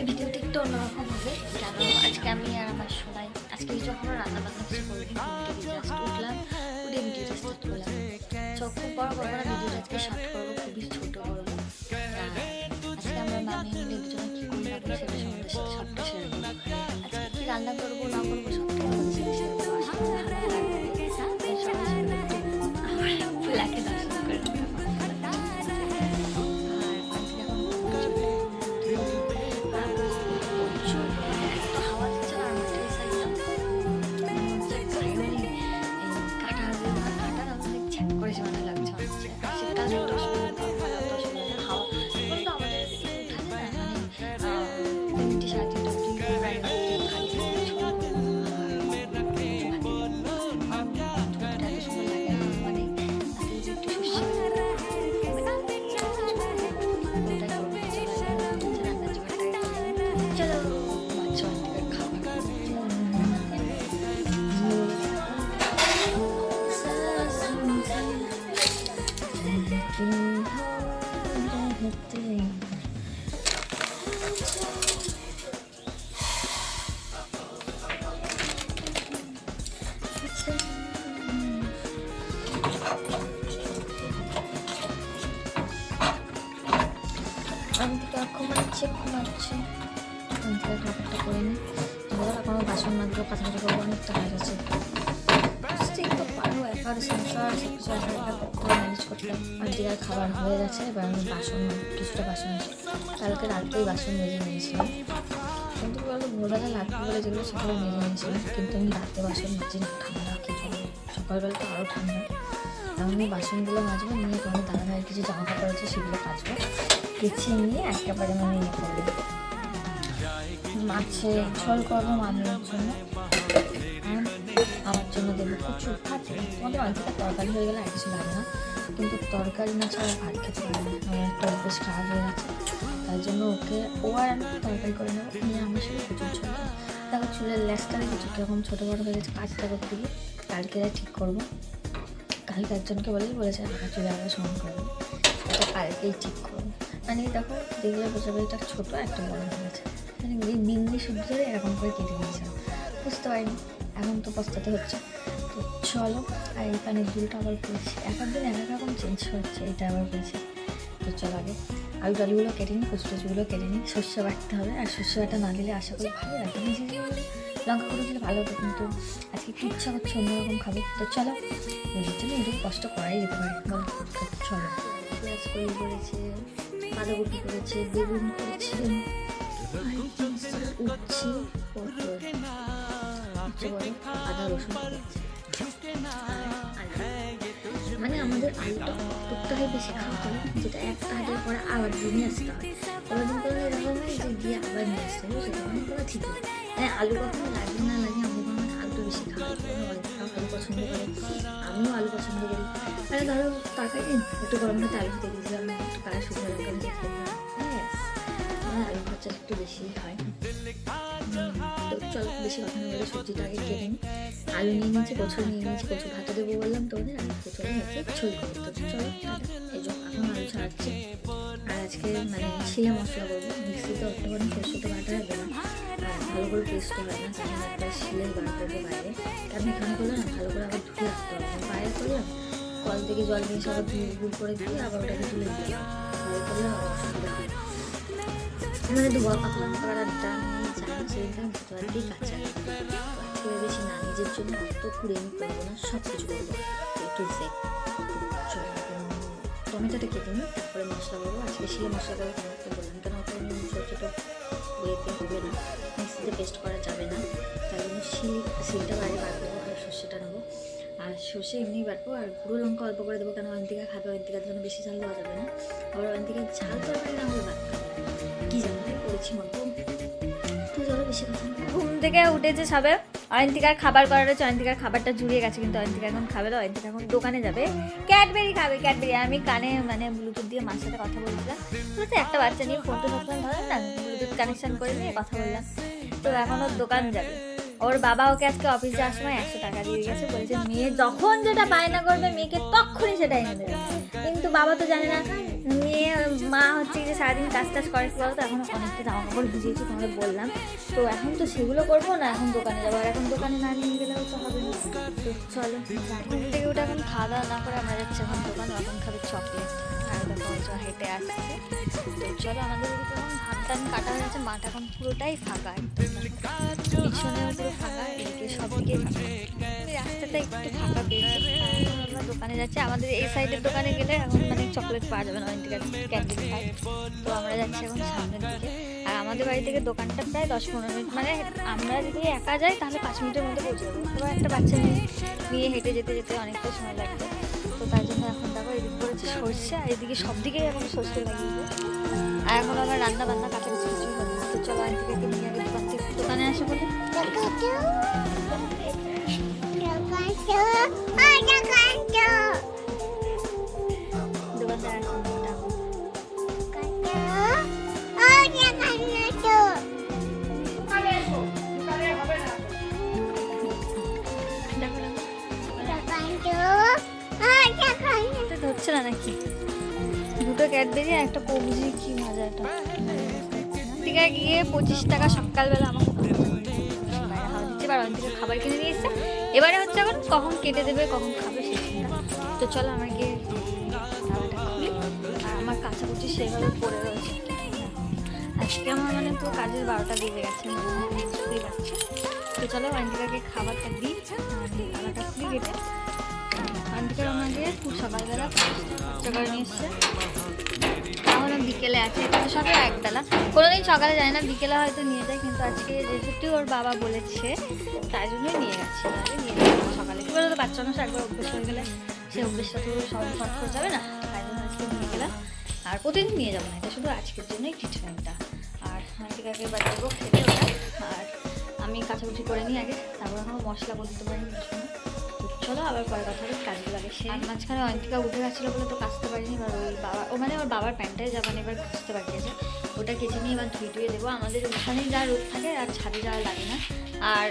আজকে ভিডিওটি একটু অন্যরকম হবে। কারণ আজকে আমি আর আমার সবাই আজকে যখন রান্না বান্না কিছু করিনি জাস্ট খুব বড় বড় আজকে শর্ট করব, খুবই ছোট করব আজকে আমরা মামি মিলে দুজনে কী করি না সেটা সবটা শেয়ার করব। আজকে কী রান্না করব, না করব, সবটা কাঁচা অনেকটা কাজ আছে বুঝতেই তো পারো একার সংসার কিছু ম্যানেজ করতে আর দিদার খাবার হয়ে গেছে, এবার আমি বাসন, কিছুটা বাসন কালকে রাত্রেই বাসন মেজে নিয়েছিলাম। কিন্তু কি বলতো, ভোরবেলা লাগবে বলে যেগুলো সেগুলো মেজে নিয়েছিলাম, কিন্তু আমি রাতে বাসন মাজি না, ঠান্ডা কি সকালবেলা তো আরও ঠান্ডা। আমি বাসনগুলো মাজবো, নিয়ে তোমার দাদা ভাইয়ের কিছু জামা কাপড় আছে সেগুলো কাচবো গুছিয়ে নিয়ে একেবারে মানে ইয়ে করব। মাছের ঝোল করব মামের জন্য। আমার জন্য দেবো প্রচুর ভাত আমাদের অনেকটা তরকারি হয়ে গেলে কিছু লাগে না, কিন্তু তরকারি না ছাড়া ভাত খেতে পারে না। আমার একটা অভ্যেস খারাপ হয়ে গেছে তাই জন্য ওকে, ও আর আমি তরকারি করে নেব, নিয়ে আমি শুধু প্রচুর খাব। দেখো চুলের লেসটা কিছু কীরকম ছোটো বড়ো হয়ে গেছে, কাজটা করতে গিয়ে কালকে ঠিক করব। কালকে একজনকে বলেই বলেছে, আমার চুলে আবার সমান করে দেবে এটা কালকেই ঠিক করব। মানে দেখো, দেখলে বোঝা যায় এটা ছোটো একটা বড় হয়ে গেছে। মানে বিন্দি শুদ্ধ এরকম করে কেটে দিয়েছিলাম বুঝতে পারিনি। এখন তো পস্তাতে হচ্ছে। তো চলো, আর এই কানের দুলটা আবার পেয়েছি এক দিন এক এক রকম চেঞ্জ হচ্ছে, এটা আবার পেয়েছি তো চলো আগে আলু টালুগুলো কেটে নিই কচু টচুগুলো কেটে নিই। শস্য বাটতে হবে, আর শস্য বাটা না দিলে আশা করি ভালো নিজে লঙ্কা করে দিলে ভালো হতো, কিন্তু আজকে একটু ইচ্ছা করছে অন্যরকম খাব। তো চলো, নিজের জন্য একটু কষ্ট করাই যেতে পারে। বলো, তো চলো। পেঁয়াজ করি করেছে বাঁধাকপি করেছে, বেগুন করেছে উচ্ছে, পটল। মানে আমাদের আলুটা টুকটাকে বেশি খাওয়া হয় যেটা একটা হাতের পরে আবার নিয়ে আসতে হয়। কোনোদিন কোনো এরকম হয় যে গিয়ে আবার নিয়ে আসতে হবে সেটা অনেক কোনো ঠিক মানে আলু কখনো লাগে না লাগে আমি কোনো আলুটা বেশি খাওয়া আলু পছন্দ করে। আমিও আলু পছন্দ করি। মানে ধরো, তরকারি, একটু গরম ভাতে আলু দিয়ে দিয়েছিলাম, একটু কালা শুকনো লঙ্কা ব্যাস, আমার আলু খরচা একটু বেশি হয়। চলো, বেশি কথা না বলে সবজিটা আগে কেটে আলু নিয়ে নিয়েছি, কচু নিয়ে নিয়েছি, কচু ভাতে দেবো বললাম তো ওদের আমি কচু হচ্ছে ছই করব তো চলো এই জন্য এখন আলু ছাড়াচ্ছি আর আজকে মানে শিলে মশলা করব। মিক্সিতে অতখানি সরষেতে বাটা হবে না। ভালো করে পেস্ট হয় না একটা শিলে বার করব বাইরে। কারণ এখানে করলে না ভালো করে আবার ধুয়ে রাখতে হবে। বাইরে করলাম, কল থেকে জল নিয়ে এসে আবার ধুয়ে গুল করে দিয়ে আবার ওটাকে তুলে দিলাম। বাইরে করলে অসুবিধা হয় মানে ধোয়া পাতলা করার দাম সেদিন তো আর কি কাঁচা খুব বেশি না নিজের জন্য অত কুড়ে আমি করব না সব কিছু করব একটু জেড টমেটোটা কেটে নিই তারপরে মশলা করব আজকে শিলে মশলা করে টমেটো বললাম কেন অত আমি ছোটো ইয়েতে হবে না মিক্সিতে পেস্ট করা যাবে না তাই জন্য শিল শিলটা বাইরে বার করব আর সর্ষেটা নেব আর সর্ষে এমনি বাটবো আর গুঁড়ো লঙ্কা অল্প করে দেবো কেন অন্তিকা খাবে অন্তিকার জন্য বেশি ঝাল দেওয়া যাবে না আবার অন্তিকার ঝাল তরকারি না হলে ভাত। কি করেছি মতো ঘুম থেকে উঠেছে সবে। অয়ন্তিকার খাবার করার হচ্ছে, অয়ন্তিকার খাবারটা জুড়িয়ে গেছে, কিন্তু অয়ন্তিকা এখন খাবে না অয়ন্তিকা এখন দোকানে যাবে। ক্যাডবেরি খাবে ক্যাডবেরি আমি কানে মানে ব্লুটুথ দিয়ে মার সাথে কথা বলছিলাম। বলতে একটা বাচ্চা নিয়ে ফোনটা সবসময় ধরেন না ব্লুটুথ কানেকশন করে নিয়ে কথা বললাম। তো এখন ওর দোকান যাবে। ওর বাবা ওকে আজকে অফিস যাওয়ার সময় একশো টাকা দিয়ে গেছে। বলছে, মেয়ে যখন যেটা বায়না করবে, মেয়েকে তখনই সেটা এনে দেবে কিন্তু বাবা তো জানে না নিয়ে মা হচ্ছে যে সারাদিন কাজ টাজ করে, কি বলতো? এখন অনেকটা জামা কাপড় ভিজিয়েছি তোমাদের বললাম। তো এখন তো সেগুলো করব না, এখন দোকানে যাব। আর এখন দোকানে না নিয়ে গেলেও তো হবে চলো ঘুম থেকে উঠে এখন খাওয়া দাওয়া না করে আমরা যাচ্ছি এখন দোকান। এখন খাবে চকলেট হেঁটে আসছে। তো চলো, আমাদের এখন ধান টান কাটা হয়ে গেছে। মাঠ এখন পুরোটাই ফাঁকা পিছনেও পুরো ফাঁকা, এদিকে সব দিকে ফাঁকা। এই একটু ফাঁকা পেয়েছে। আমরা দোকানে যাচ্ছি। আমাদের এই সাইডের দোকানে গেলে এখন মানে চকলেট পাওয়া যাবে না, অনেক ক্যান্ডি তো আমরা যাচ্ছি এখন সামনের দিকে। আর আমাদের বাড়ি থেকে দোকানটা প্রায় দশ পনেরো মিনিট। মানে আমরা যদি একা যাই, তাহলে পাঁচ মিনিটের মধ্যে পৌঁছে যাব। একটা বাচ্চা মেয়ে নিয়ে হেঁটে যেতে যেতে অনেকটা সময় লাগবে। তো তার জন্য এখন দেখো, এদিক করেছে সর্ষে, আর এদিকে সব দিকেই এখন সর্ষে লাগিয়ে আর এখন আমার রান্না বান্না কাছে হবে না। তো চলো, আন্টিকে নিয়ে আগে দোকানে আসে বলে। নাকি? দুটো ক্যাডবেরি আর একটা কবজি, কি মজা এটা। দিকে গিয়ে পঁচিশ টাকা সকালবেলা আমাকে হাওয়া দিচ্ছে খাবার কিনে নিয়ে এবারে হচ্ছে এখন কখন কেটে দেবে, কখন খাবে চিন্তা। তো চলো গিয়ে আর আমার কাছাকুচি সেইভাবে পড়ে রয়েছে। আজকে আমার মানে পুরো কাজের বারোটা বেজে গেছে তো চলো আন্টিকাকে খাবারটা দিই খাবারটা খুলি কেটে খুব সকালবেলা করে নিয়ে তাহলে বিকেলে আছে কিন্তু সকালে একবেলা। কোনোদিন সকালে যায় না, বিকেলে হয়তো নিয়ে যায়, কিন্তু আজকে যেহেতু ওর বাবা বলেছে, তাই জন্যই নিয়ে যাচ্ছে সকালে। কী বলতো, বাচ্চা মানুষ একবার অভ্যেস হয়ে গেলে সেই অভ্যেসটা তো সব ফট করে যাবে না, তাই জন্য আজকে নিয়ে গেলাম। আর প্রতিদিন নিয়ে যাব না, এটা শুধু আজকের জন্যই ট্রিটমেন্টটা আর আন্টিকাকে এবার দেবো খেতে আর আমি কাছাকুচি করে নিই আগে, তারপর আমার মশলা করে দিতে চলো আবার পরে কথা হবে কাজগুলো আগে সে। মাঝখানে অন্তিকা উঠে গেছিল বলে তো কাচতে পারিনি, এবার ওই বাবা, ও মানে ওর বাবার প্যান্টটাই যাবান এবার বাকি আছে ওটা কেচে নিয়ে এবার ধুয়ে ধুয়ে দেবো। আমাদের ওখানেই যা রোদ থাকে, আর ছাদে যাওয়া লাগে না। আর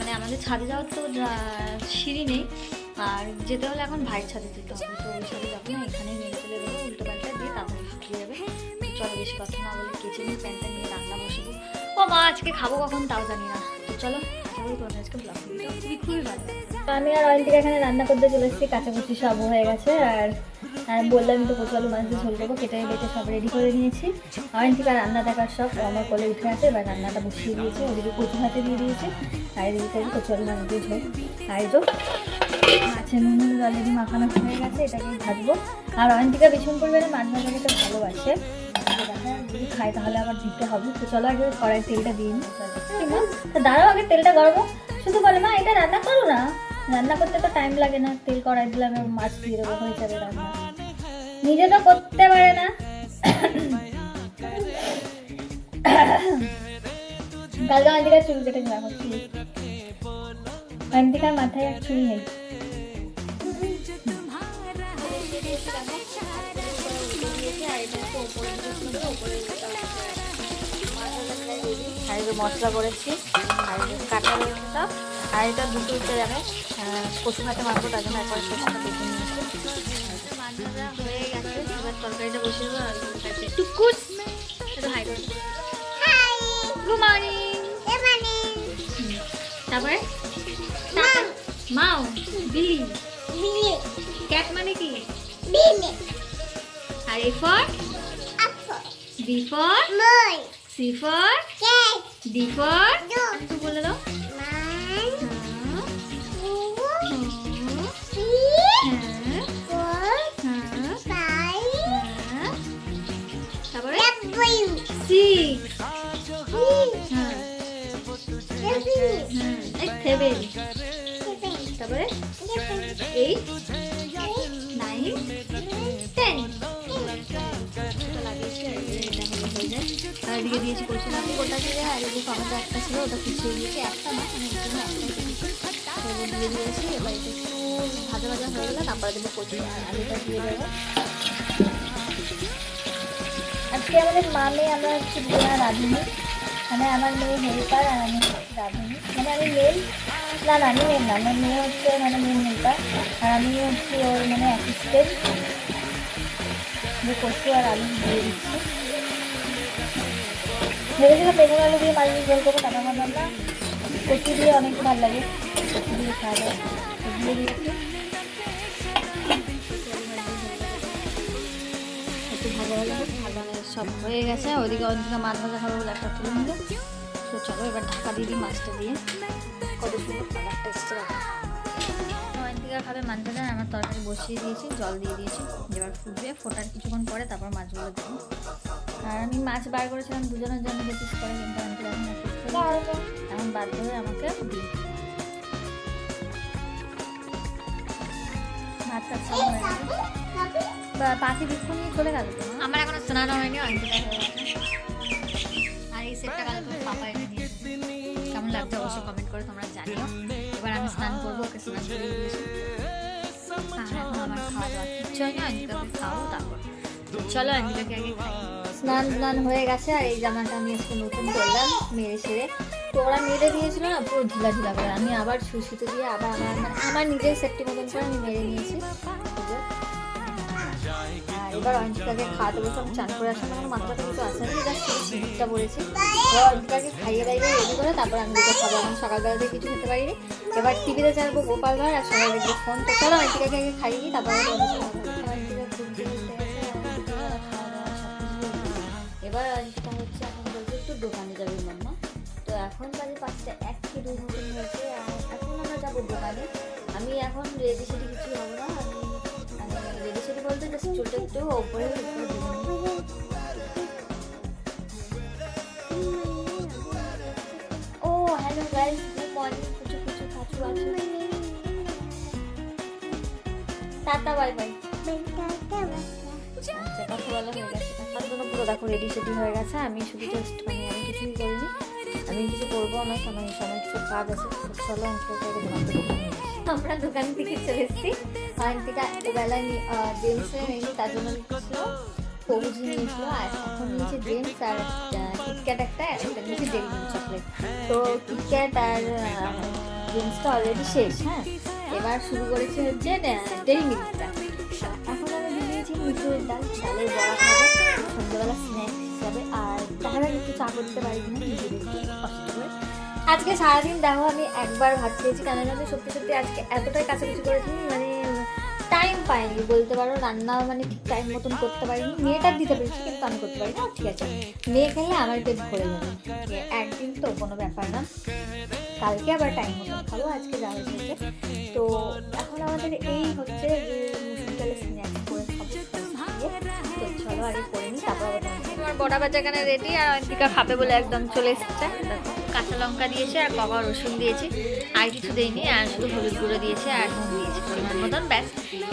মানে আমাদের ছাদে যাওয়ার তো সিঁড়ি নেই। আর যেতে হলে এখন ভাইয়ের ছাদে যেতে হবে, তো ওই ছাদে যাব না এখানেই নিয়ে চলে দেবো উল্টো প্যান্টটা দিয়ে তারপরে শুকিয়ে যাবে। চলো বেশি কথা না বলে কেচে নিয়ে প্যান্টটা নিয়ে রান্না বসবো। মা আজকে খাব কখন তাও জানি না। চলো আমি আর অয়ন্তিকা এখানে রান্না করতে চলে এসেছি, কাঁচাকুচি সব হয়ে গেছে, আর বললাম তো কচু আলু মাছ ঝোল দেবো কেটে বেটে সব রেডি করে নিয়েছি। অয়ন্তিকা রান্না দেখার সব আমার কোলে উঠে আছে, এবার রান্নাটা বসিয়ে দিয়েছে, ওদিকে কচু হাতে দিয়ে দিয়েছে, আর এদিকে কচু আলু মাছ দিয়ে ঝোল। আর তো, মাছের নুন অলরেডি মাখানো হয়ে গেছে এটাকে ভাজবো। আর অয়ন্তিকা ভীষণ পরিমাণে মাছ ভাজা খেতে ভালোবাসে। যদি খাই তাহলে আবার দিতে হবে। তো চলো আগে কড়াই তেলটা দিয়ে নিই। তো দাঁড়াও, আগে তেলটা গরম শুধু বলে মা, এটা রান্না করো না। রান্না করতে তো টাইম লাগে না। তেল কড়াই দিলাম এবার মাছ দিয়ে দেবো, হয়ে যাবে রান্না। নিজে তো করতে পারে না। কালকে আন্টিকার চুল কেটে চুল আন্টিকার মাথায় আর চুল নেই। এই মশলা করেছি যে কাঁচা আর এটা দুটো উঠে যাবে কচু ভাতে মাখবো তার জন্য একবার কেটে নিয়েছি। মাছটা হয়ে গেছে এবার তরকারিটা বসে দেবো আর একটু হাই গুড মর্নিং তারপরে? মাও বিলি। ক্যাট মানে কি? আর A for B for C for D for একটু বলে দাও। হ্যাঁ, হ্যাঁ, হ্যাঁ। তারপরে? এইট দিয়েছি কচু মাটি গোটা দিয়ে আর এদিকে টমেটো একটা ছিল, ওটা পিছিয়ে দিয়েছি একটা না মানে একটু দিয়ে দিয়েছি, এবার একটু ভাজা ভাজা হয়ে গেলে তারপরে দেবো কচু আলুটা দিয়ে দেবো। আজকে আমাদের মামে আমরা হচ্ছে বিনা রাঁধুনি। মানে আমার মেয়ে হেল্পার আর আমি রাঁধুনি। মানে আমি মেল না না, আমি মেল না, আমার মেয়ে হচ্ছে মানে মেন হেল্পার আর আমি হচ্ছে ওর মানে অ্যাসিস্ট্যান্ট যে কচু আর আলু দিয়ে দিচ্ছি। ভেবেছিলাম বেগুন আলু দিয়ে মাছ দিয়ে ঝোল করব তারপর ভাবলাম না কচু দিয়ে অনেক ভালো লাগে। কচু দিয়ে খাওয়া ভালো হলে। সব হয়ে গেছে। ওইদিকে ওইদিকে মাছ ভাজা খাব বলে একটা তুলে নিল। তো চলো এবার ঢাকা দিয়ে দিই মাছটা দিয়ে। কত সুন্দর কালারটা এসছে। অয়ন্তিকা খাবে মাছ ভাজা। আমার তরকারি বসিয়ে দিয়েছি, জল দিয়ে দিয়েছি। এবার ফুটবে। ফোটার কিছুক্ষণ পরে তারপর মাছগুলো দেবো। আর আমি মাছ বার করেছিলাম দুজনের জন্য পিস করে কিন্তু অয়ন্তিকা এখন বাধ্য হয়ে আমাকে। ভাতটা বা- পাখি বিক্ষণ নিয়ে চলে গেল আমার এখনও স্নান হয়নি আর এই সেটটা কাল পাপা এনে দিয়েছে কেমন লাগছে অবশ্যই কমেন্ট করে তোমরা জানিও। এবার আমি স্নান করব ওকে স্নান করে দিয়েছি আর এখন আমার খাওয়া দাওয়া। কিচ্ছু হয়নি অঞ্জিকাকে খাওয়াবো তারপর। চলো আগে খাই। স্নান স্নান হয়ে গেছে আর এই জামাটা আমি আজকে নতুন করলাম মেরে সেরে। তো ওরা মেরে দিয়েছিল না, পুরো ঢিলা ঢিলা করে। আমি আবার সুশিতে দিয়ে আবার আমার মানে আমার নিজের সেফটি মতন করে আমি মেরে নিয়েছি। এবার অঞ্চিকাকে খাওয়াতে বসে আমি চান করে আসলাম আমার মাথাটা কিছু আসে না, জাস্ট সিঁদুরটা পড়েছি এবার অঞ্চিকাকে খাইয়ে দাইয়ে রেডি করে তারপর আমি দুটো খাব। আমি সকালবেলাতে কিছু খেতে পারিনি। এবার টিভিতে চাইব গোপাল ভাঁড় আর দেখব ফোন। তো চলো অঞ্চিকাকে আগে খাইয়ে তারপর দোকানে যাবে মাম্মা। তো এখন বাজে পাঁচটা এক কি দুই ঘণ্টা হয়েছে এখন আমরা যাব দোকানে। আমি এখন রেডি সেডি কিছু হব না, আমি রেডি সেডি বলতে জাস্ট চুলটা একটু ওপরে। ও হ্যালো গাইস গুড মর্নিং কিছু কিছু কাছু আছে? টাটা বাই বাই আচ্ছা কথা বলা হয়ে গেছে। তার জন্য পুরো দেখো রেডি সেডি হয়ে গেছে আমি শুধু জাস্ট মানে কিছুই করিনি। আমি কিছু করব না সময় সময় কিছু কাজ আছে চলো। আমরা দোকান থেকে চলে এসেছি। ওখান থেকে এবেলা জেমসের নিয়েছি তার জন্য নিচ্ছিল সবুজ নিয়েছিল, আর এখন নিয়েছে জেমস আর কিটক্যাট একটা একটা নিয়েছে চকলেট তো কিটক্যাট আর জেমসটা অলরেডি শেষ হ্যাঁ? এবার শুরু করেছে হচ্ছে মিল্কটা এখন আমি দিয়েছি মুসুরের ডাল বড়া স্ন্যাক্স যাক একটু চা করতে পারি কিনা আজকে সারাদিন দেখো, আমি একবার ভাত খেয়েছি। কেন জানো সত্যি সত্যি আজকে এতটাই কাছাকাছি করেছি মানে টাইম পাইনি বলতে পারো। রান্না মানে ঠিক টাইম মতন করতে পারিনি। মেয়েটার দিতে পেরেছি, কিন্তু আমি করতে পারিনি। আর ঠিক আছে। মেয়ে খেলে আমার পেট ভরে যাবে। একদিন তো কোনো ব্যাপার না। কালকে আবার টাইম মতন খাব, আজকে যা হয়েছে তো এখন আমাদের এই হচ্ছে যে মুসুর ডালের স্ন্যাক্স করে খাব। তো চলো আগে করে নিই, তারপর তোমার বড়া বাচ্চা এখানে রেডি আর অন্তিকা খাবে বলে একদম চলে এসেছে। কাঁচা লঙ্কা দিয়েছে আর কবা রসুন দিয়েছে। আর কিছু দেয়নি আর শুধু হলুদ গুঁড়ো দিয়েছে আর নুন দিয়েছে পরিমাণ মতন, ব্যাস।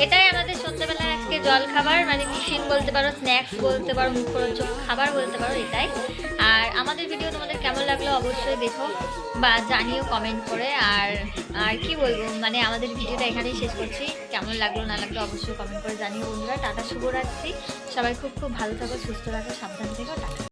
এটাই আমাদের সন্ধ্যেবেলায় আজকে জল খাবার মানে টিফিন বলতে পারো স্ন্যাক্স বলতে পারো মুখরোচক খাবার বলতে পারো, এটাই। আর আমাদের ভিডিও তোমাদের কেমন লাগল অবশ্যই দেখো বা জানিও কমেন্ট করে। আর আর কি বলব মানে আমাদের ভিডিওটা এখানেই শেষ করছি। কেমন লাগল, না লাগল অবশ্যই কমেন্ট করে জানিও বন্ধুরা। টাটা রাখছি সবাই খুব খুব ভালো থাকো, সুস্থ থাকো, সাবধান থেকো, টাটা।